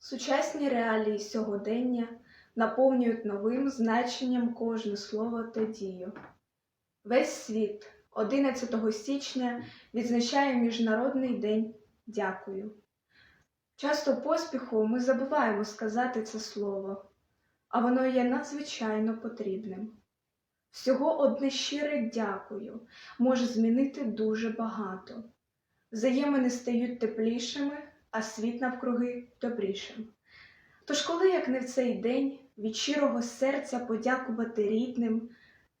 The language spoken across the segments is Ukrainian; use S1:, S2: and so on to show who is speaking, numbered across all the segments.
S1: Сучасні реалії сьогодення наповнюють новим значенням кожне слово та дію. Весь світ 11 січня відзначає Міжнародний день Дякую. Часто поспіху ми забуваємо сказати це слово, а воно є надзвичайно потрібним. Всього одне щире дякую може змінити дуже багато. Взаємини стають теплішими, а світ навкруги добрішим. Тож, коли як не в цей день від щирого серця подякувати рідним,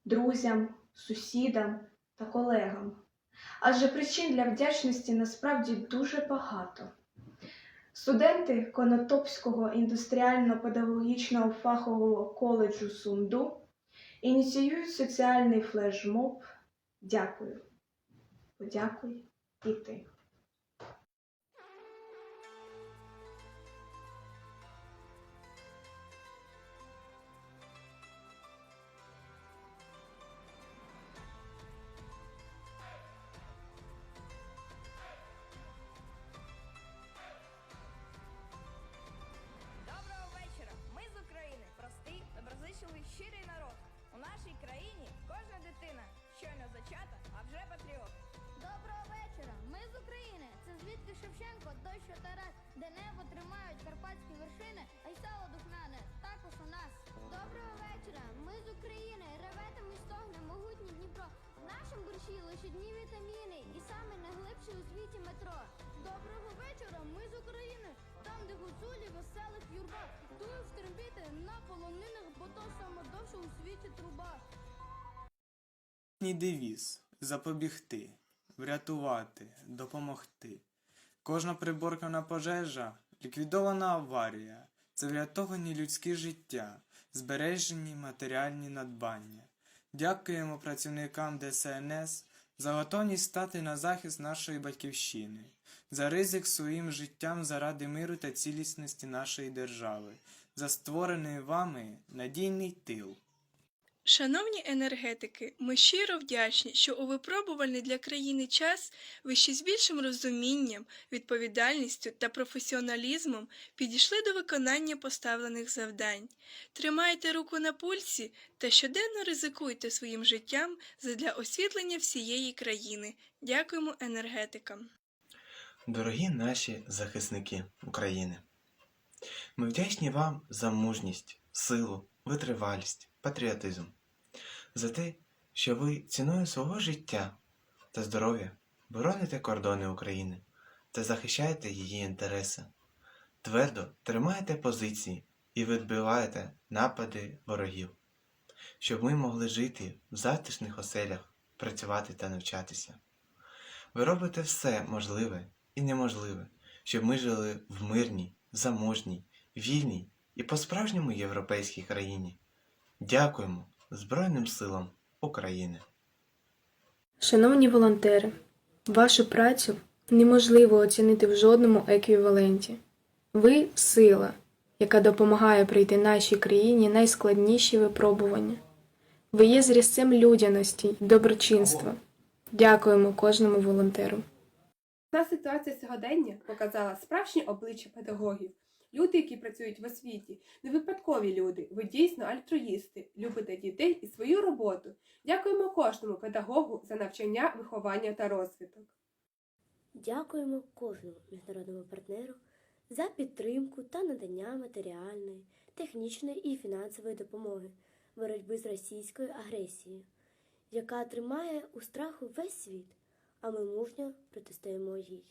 S1: друзям, сусідам та колегам. Адже причин для вдячності насправді дуже багато. Студенти Конотопського індустріально-педагогічного фахового коледжу Сунду ініціюють соціальний флешмоб Дякую. Подякуй і ти.
S2: Звідки Шевченко, той, що Тарас, де небо тримають карпатські вершини, а й сало духмяне, також у нас. Доброго вечора! Ми з України. Реветами стогне могутній Дніпро. В нашому борщі лише дні вітаміни і саме найглибший у світі метро. Доброго вечора! Ми з України. Там, де гуцулі веселих юрба, дують стрембіти на полонинах, бо то саме довше у світі труба.
S3: Їхній девіз запобігти, врятувати, допомогти. Кожна приборкана пожежа, ліквідована аварія це врятовані людські життя, збережені матеріальні надбання. Дякуємо працівникам ДСНС за готовність стати на захист нашої батьківщини, за ризик своїм життям заради миру та цілісності нашої держави, за створений вами надійний тил.
S4: Шановні енергетики, ми щиро вдячні, що у випробувальний для країни час ви ще з більшим розумінням, відповідальністю та професіоналізмом підійшли до виконання поставлених завдань. Тримайте руку на пульсі та щоденно ризикуйте своїм життям задля освітлення всієї країни. Дякуємо енергетикам.
S5: Дорогі наші захисники України, ми вдячні вам за мужність, силу, витривалість, патріотизм, за те, що ви ціною свого життя та здоров'я бороните кордони України та захищаєте її інтереси, твердо тримаєте позиції і відбиваєте напади ворогів, щоб ми могли жити в затишних оселях, працювати та навчатися. Ви робите все можливе і неможливе, щоб ми жили в мирній, заможній, вільній і по-справжньому європейській країні. Дякуємо Збройним силам України.
S6: Шановні волонтери, вашу працю неможливо оцінити в жодному еквіваленті. Ви сила, яка допомагає пройти нашій країні найскладніші випробування. Ви є зрізцем людяності й доброчинства. Дякуємо кожному волонтеру.
S7: Ця ситуація сьогодення показала справжнє обличчя педагогів. Люди, які працюють в освіті, не випадкові люди. Ви дійсно альтруїсти, любите дітей і свою роботу. Дякуємо кожному педагогу за навчання, виховання та розвиток.
S8: Дякуємо кожному міжнародному партнеру за підтримку та надання матеріальної, технічної і фінансової допомоги в боротьбі з російською агресією, яка тримає у страху весь світ, а ми мужньо протистоїмо їй.